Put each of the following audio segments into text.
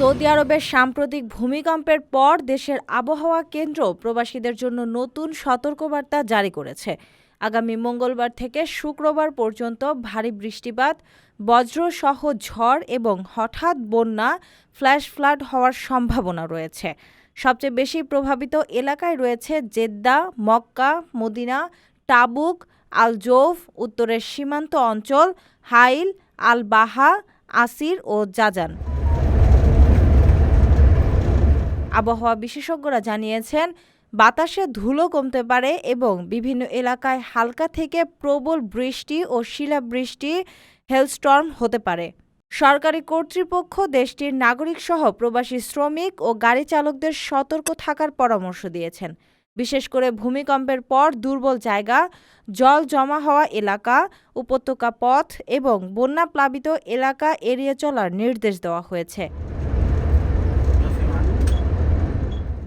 Saudi আরবের সাম্প্রতিক ভূমিকম্পের পর দেশের আবহাওয়া কেন্দ্র প্রবাসীদের জন্য নতুন সতর্কবার্তা জারি করেছে। আগামী মঙ্গলবার থেকে শুক্রবার পর্যন্ত ভারী বৃষ্টিপাত বজ্রসহ ঝড় এবং হঠাৎ বন্যা, ফ্ল্যাশ ফ্লাড হওয়ার সম্ভাবনা রয়েছে। সবচেয়ে বেশি প্রভাবিত এলাকায় রয়েছে Jeddah, Mecca, Medina Tabuk Al Jouf উত্তরের সীমান্ত অঞ্চল, হাইল আল বাহা আসির ও জাজান। আবহাওয়া বিশেষজ্ঞরা জানিয়েছেন, বাতাসে ধুলো কমতে পারে এবং বিভিন্ন এলাকায় হালকা থেকে প্রবল বৃষ্টি ও শিলাবৃষ্টি হেলস্টর্ম হতে পারে। সরকারি কর্তৃপক্ষ দেশটির নাগরিকসহ প্রবাসী শ্রমিক ও গাড়ি চালকদের সতর্ক থাকার পরামর্শ দিয়েছেন। বিশেষ করে ভূমিকম্পের পর দুর্বল জায়গা, জল জমা হওয়া এলাকা, উপত্যকা পথ এবং বন্যা প্লাবিত এলাকা এড়িয়ে চলার নির্দেশ দেওয়া হয়েছে।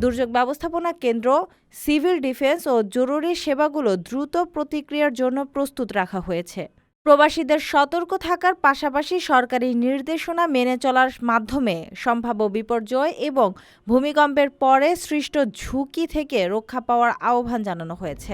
দুর্যোগ ব্যবস্থাপনা কেন্দ্র, সিভিল ডিফেন্স ও জরুরি সেবাগুলো দ্রুত প্রতিক্রিয়ার জন্য প্রস্তুত রাখা হয়েছে। প্রবাসীদের সতর্ক থাকার পাশাপাশি সরকারি নির্দেশনা মেনে চলার মাধ্যমে সম্ভাব্য বিপর্যয় এবং ভূমিকম্পের পরে সৃষ্ট ঝুঁকি থেকে রক্ষা পাওয়ার আহ্বান জানানো হয়েছে।